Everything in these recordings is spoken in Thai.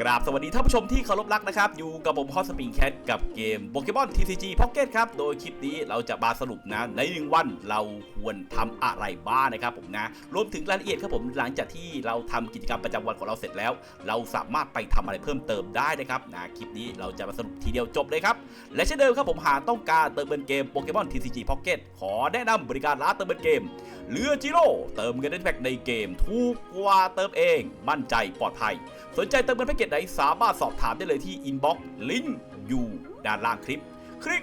กราบสวัสดีท่านผู้ชมที่เคารพรักนะครับ อยู่กับผมฮอสปริงแคทกับเกมโปเกมอน TCG Pocket ครับ โดยคลิปนี้เราจะมาสรุปนะ ในหนึ่งวันเราควรทำอะไรบ้างนะครับผมนะ รวมถึงรายละเอียดครับผมหลังจากที่เราทำกิจกรรมประจำวันของเราเสร็จแล้ว เราสามารถไปทำอะไรเพิ่มเติมได้นะครับนะคลิปนี้เราจะมาสรุปทีเดียวจบเลยครับ และเช่นเดิมครับผมหากต้องการเติมเงินเกมโปเกมอน TCG Pocket ขอแนะนำบริการร้านเติมเงินเกมเรือจิโร่เติมเงินได้แพ็กในเกมถูกกว่าเติมเอง มั่นใจปลอดภัย สนใจเติมเงินแพ็กกจไหนสามารถสอบถามได้เลยที่อินบ็อกซ์ลิงก์อยู่ด้านล่างคลิป คลิก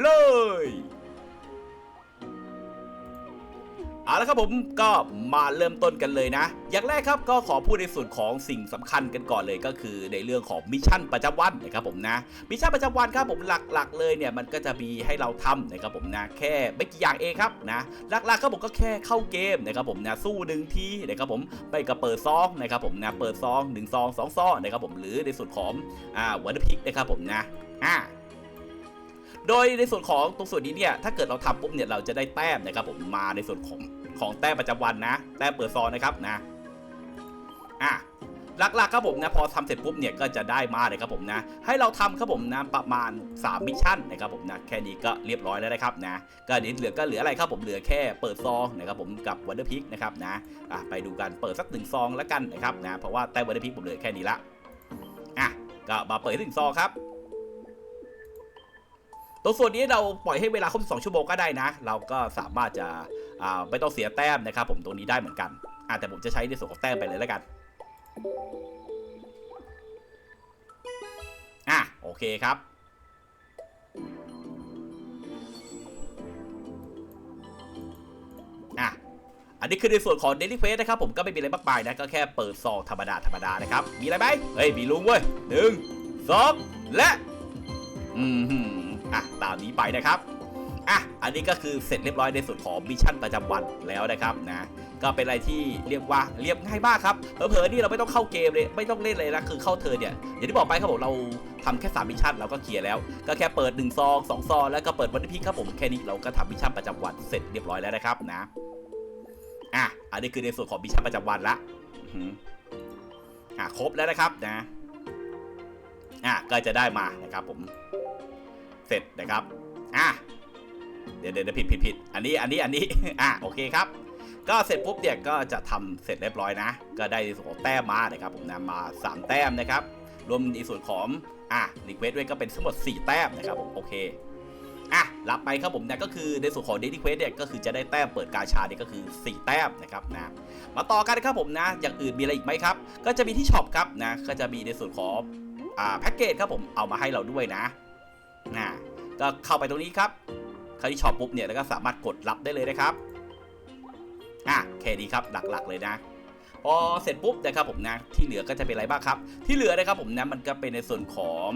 เลย เอาละครับผมก็มาเริ่มต้นกันเลยนะ อย่างแรกครับก็ขอพูดในส่วนของสิ่งสำคัญกันก่อนเลยก็คือในเรื่องของมิชชั่นประจำวันนะครับผมนะมิชชั่นประจำวันครับผมหลักๆ เลยเนี่ยมันก็จะมีให้เราทำนะครับผมนะแค่ไม่กี่อย่างเองครับนะหลักๆครับผมก็แค่เข้าเกมนะครับผมนะสู้หนึ่งทีนะครับผมไปก็เปิดซองนะครับผมนะเปิดซองหนึ่งซองสองซองนะครับผมหรือในส่วนของอ่าวันพิกนะครับผมนะอ่า โดยในส่วนของตรงส่วนนี้เนี่ยถ้าเกิดเราทำปุ๊บเนี่ยเราจะได้แต้มนะครับผมมาในส่วนของของแต้มประจำวันนะ แต้มเปิดซองนะครับนะอะหลักๆครับผมนะพอทำเสร็จปุ๊บเนี่ยก็จะได้มาเลยครับผมนะ ให้เราทำครับผมนะประมาณ 3 มิชชั่นนะครับผมนะแค่นี้ก็เรียบร้อยแล้วนะครับนะก็เดี๋ยวเหลือก็เหลืออะไรครับผมเหลือแค่เปิดซองนะครับผมกับวันเดอร์พิกนะครับนะอะไปดูกันเปิดสักหนึ่งซองแล้วกันนะครับนะเพราะว่าแต้มวันเดอร์พิกผมเหลือแค่นี้ละอะก็มาเปิดหนึ่งซองครับ ตรงส่วนนี้เราปล่อยให้เวลาครบ2ชั่วโมงก็ได้นะ เราก็สามารถจะไม่ต้องเสียแต้มนะครับ ผมตรงนี้ได้เหมือนกันแต่ผมจะใช้ในส่วนของแต้มไปเลยแล้วกันอะโอเคครับอะอันนี้คือในส่วนของ Daily Quest นะครับ ผมก็ไม่มีอะไรมากมายนะ ก็แค่เปิดซองธรรมดาธรรมดานะครับ มีอะไรไหมเฮ้ย มีลุงเว้ยหนึ่งสองและ อืม อะตามนี้ไปนะครับอะอันนี้ก็คือเสร็จเรียบร้อยในส่วนของมิชชั่นประจำวันแล้วนะครับนะก็เป็นอะไรที่เรียกว่าเรียบง่ายมากครับเผลอๆนี่เราไม่ต้องเข้าเกมเลยไม่ต้องเล่นเลยนะคือเข้าเธอเนี่ยอย่างที่บอกไปครับผมเราทำแค่3มิชชั่นเราก็เคลียร์แล้ว ก็แค่เปิด1ซอง2ซองแล้วก็เปิดวันที่พีครับผมแค่นี้เราก็ทำมิชชั่นประจำวันเสร็จเรียบร้อยแล้วนะครับนะอะอันนี้คือในส่วนของมิชชั่นประจำวันละอะครบแล้วนะครับนะอะก็จะได้มานะครับผม เสร็จนะครับอะเดี๋ยวเดี๋ยวผิดผิดผิดอันนี้อันนี้อันนี้อะโอเคครับ ก็เสร็จปุ๊บเนี่ยก็จะทำเสร็จเรียบร้อยนะ ก็ได้ในส่วนของแต้มมานะครับผมนะมา 3 แต้มนะครับ รวมในส่วนของอะรีเควสด้วยก็เป็นทั้งหมด 4 แต้มนะครับผมโอเคอะรับไปครับผมเนะก็คือในส่วนของ Daily Quest เนี่ยก็คือจะได้แต้มเปิดกาชาเนี่ยก็คือ 4 แต้มนะครับนะมาต่อกันครับผมนะอย่างอื่นมีอะไรอีกไหมครับ ก็จะมีที่ช็อปครับนะก็จะมีในส่วนของอ่าแพ็กเกจครับผมเอามาให้เราด้วยนะ นะก็เข้าไปตรงนี้ครับเข้าที่ช็อปปุ๊บเนี่ยแล้วก็สามารถกดรับได้เลยนะครับอะแค่นี้ครับหลักๆเลยนะพอเสร็จปุ๊บนะครับผมนะที่เหลือก็จะเป็นอะไรบ้างครับ ที่เหลือนะครับผมนะมันก็เป็นในส่วนของ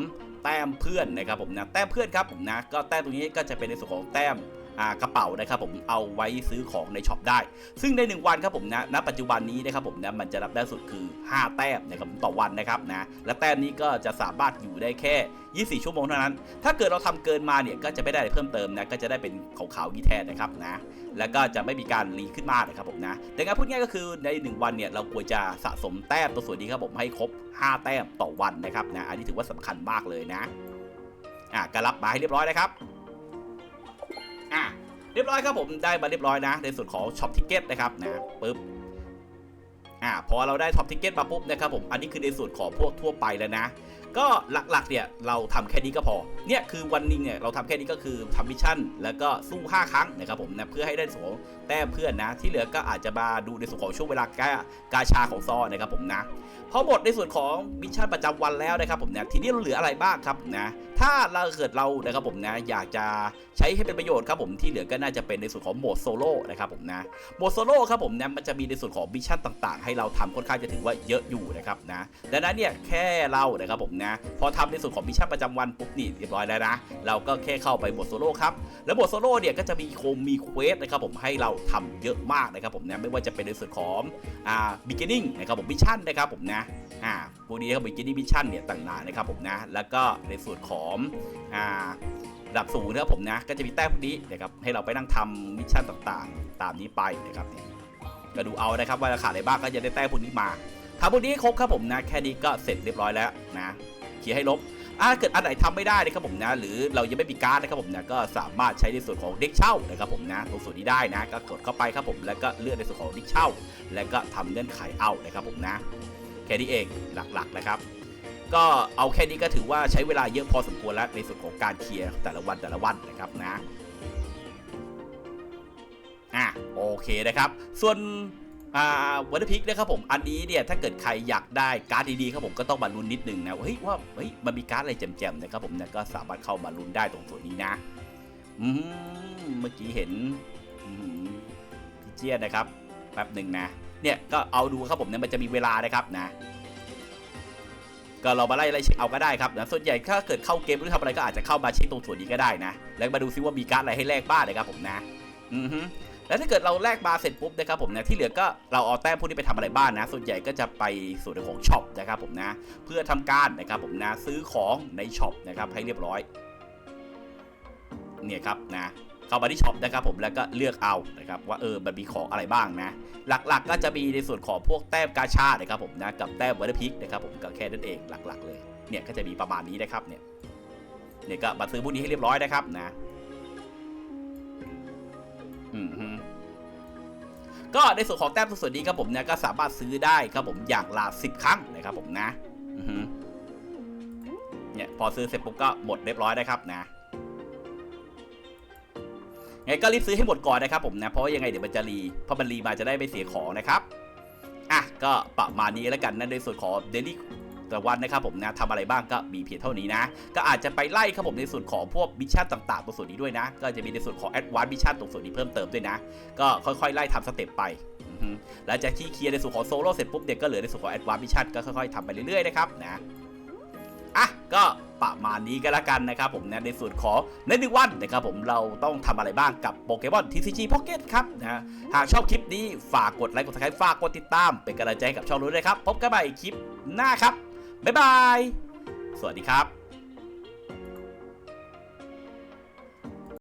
แต้มเพื่อนนะครับผมนะแต้มเพื่อนครับผมนะก็แต้มตรงนี้ก็จะเป็นในส่วนของแต้ม กระเป๋านะครับผมเอาไว้ซื้อของในช็อปได้ ซึ่งใน 1 วันครับผมนะณปัจจุบันนี้นะครับผมนะมันจะรับได้สุดคือ 5 แต้มนะครับต่อวันนะครับนะและแต้มนี้ก็จะสามารถอยู่ได้แค่ 24 ชั่วโมงเท่านั้น ถ้าเกิดเราทำเกินมาเนี่ยก็จะไม่ได้เพิ่มเติมนะก็จะได้เป็นขาวๆนี้แทนนะครับนะแล้วก็จะไม่มีการรีขึ้นมานะครับผมนะแต่งานพูดง่ายก็คือใน 1 วันเนี่ยเราควรจะสะสมแต้มตัวส่วนนี้ครับผมให้ครบ 5 แต้มต่อวันนะครับนะอันนี้ถือว่าสำคัญมากเลยนะอะก็รับมาให้เรียบร้อยนะครับ อะเรียบร้อยครับผมได้มาเรียบร้อยนะ ในส่วนของช็อปทิเก็ตนะครับนะปึ๊บอ่าพอเราได้ท็อปทิเก็ตมาปุ๊บนะครับผมอันนี้คือในส่วนของพวกทั่วไปแล้วนะ ก็หลักๆเนี่ยเราทำแค่นี้ก็พอ เนี่ยคือวันหนึงเนี่ยเราทำแค่นี้ก็คือทำมิชชั่น แล้วก็สู้ 5 ครั้งนะครับผมนะเพื่อให้ได้สองแต้มเพื่อนนะ ที่เหลือก็อาจจะมาดูในส่วนของช่วงเวลากากาชาของซอนะครับผมนะพอหมดในส่วนของมิชชั่นประจำวันแล้วนะครับผมนะทีนี้เราเหลืออะไรบ้างครับนะถ้าเราเกิดเรานะครับผมนะอยากจะใช้ให้เป็นประโยชน์ครับผมที่เหลือก็น่าจะเป็นในส่วนของโหมดโซโล่นะครับผมนะโหมดโซโล่ครับผมนะมันจะมีในส่วนของมิชชั่นต่างๆ ให้เราทำค่อนข้างจะถือว่าเยอะอยู่นะครับนะดังนั้นเนี่ยแค่เรานะครับผมนะพอทำในส่วนของมิชชั่นประจำวันปุ๊บนี่เรียบร้อยแล้วนะเราก็แค่เข้าไปโหมดโซโล่ครับแล้วโหมดโซโล่เนี่ยก็จะมีโคมมีเควสนะครับผมให้เราทำเยอะมากนะครับผมนะไม่ว่าจะเป็นในส่วนของอ่าบิ๊กนิ่งนะครับผมมิชชั่นนะครับผมนะอ่าพวกนี้ครับบิ๊กนิ่งมิชชั่นเนี่ยต่างๆนะครับผมนะแล้วก็ในส่วนของอ่าระดับสูงนะครับผมนะก็จะมีแต้มพวกนี้นะครับให้เราไปนั่งทำมิชชั่นต่างๆ ตามนี้ไปนะครับก็ดูเอานะครับว่าราคาอะไรบ้างก็จะได้แต้มพวกนี้มา ทำพวกนี้ครบครับผมนะ แค่นี้ก็เสร็จเรียบร้อยแล้วนะเคลียร์ให้ลบอ่าเกิดอันไหนทำไม่ได้นะครับผมนะ หรือเรายังไม่มีการ์ดนะครับผมนะก็สามารถใช้ในส่วนของเด็กเช่านะครับผมนะตรงส่วนนี้ได้นะ ก็กดเข้าไปครับผมแล้วก็เลือกในส่วนของเด็กเช่า แล้วก็ทำเงื่อนไขเอานะครับผมนะ แค่นี้เองหลักๆนะครับ ก็เอาแค่นี้ก็ถือว่าใช้เวลาเยอะพอสมควรแล้วในส่วนของการเคลียร์แต่ละวันแต่ละวันนะครับนะอะโอเคนะครับ ส่วน อ่าวันพิกนะครับผมอันนี้เนี่ยถ้าเกิดใครอยากได้การ์ดดีๆครับผมก็ต้องมาลุ้นนิดนึงนะว่าเฮ้ยว่าเฮ้ยมันมีการ์ดอะไรแจ่มๆนะครับผมนะก็สามารถเข้ามาลุ้นได้ตรงส่วนนี้นะอืมเมื่อกี้เห็นพี่เจียนนะครับแป๊บหนึ่งนะเนี่ยก็เอาดูครับผมเนี่ยมันจะมีเวลานะครับนะ ก็เรามาไล่ไล่เช็คเอาก็ได้ครับนะส่วนใหญ่ถ้าเกิดเข้าเกมหรือทำอะไรก็อาจจะเข้ามาเช็คตรงส่วนนี้ก็ได้นะ แล้วมาดูซิว่ามีการ์ดอะไรให้แลกบ้างนะครับผมนะ อือฮึ แล้วถ้าเกิดเราแลกมาเสร็จปุ๊บนะครับผมนะที่เหลือก็เราเอาแต้มพวกนี้ไปทำอะไรบ้างนะ ส่วนใหญ่ก็จะไปส่วนของช็อปนะครับผมนะ เพื่อทำการนะครับผมนะซื้อของในช็อปนะครับให้เรียบร้อยเนี่ยครับนะเข้ามาที่ช็อปนะครับผมแล้วก็เลือกเอานะครับว่าเออมันมีของอะไรบ้างนะ หลักๆ ก็จะมีในส่วนของพวกแต้มกาชาดนะครับผมนะกับแต้มวัตพิกนะครับผมก็แค่นั้นเองหลัก ๆ เลยเนี่ยก็จะมีประมาณนี้นะครับเนี่ยเนี่ยก็มาซื้อพวกนี้ให้เรียบร้อยนะครับนะ ก็ในส่วนของแต้มส่วนนี้ครับผมเนี่ยก็สามารถซื้อได้ครับผมอย่างละสิบครั้งนะครับผมนะเนี่ยพอซื้อเสร็จปุ๊บก็หมดเรียบร้อยนะครับนะไงก็รีบซื้อให้หมดก่อนนะครับผมนะเพราะว่ายังไงเดี๋ยวมันจะรีเพราะมันรีมาจะได้ไม่เสียของนะครับอะก็ประมาณนี้แล้วกันนะในส่วนของเดลี่ แต่วันนะครับผมนะทำอะไรบ้างก็มีเพียงเท่านี้นะ ก็อาจจะไปไล่ครับผมในส่วนของพวกมิชชั่นต่างๆตรงส่วนนี้ด้วยนะ ก็จะมีในส่วนของแอดวานซ์มิชชั่นตรงส่วนนี้เพิ่มเติมด้วยนะ ก็ค่อยๆไล่ทำสเต็ปไปหลังจากที่เคลียร์ในส่วนของโซโล่เสร็จปุ๊บเนี่ยก็เหลือในส่วนของแอดวานซ์มิชชั่นก็ค่อยๆทำไปเรื่อยๆนะครับนะอะก็ประมาณนี้ก็แล้วกันนะครับผมนะในส่วนของในหนึ่งวันนะครับผมเราต้องทำอะไรบ้างกับโปเกมอน TCG Pocket ครับนะหากชอบคลิปนี้ฝากกดไลค์กด subscribe ฝากกดติดตาม เป็นกำลังใจให้กับช่องรู้ด้วยครับ พบกันใหม่คลิปหน้าครับ บ๊ายบาย สวัสดีครับ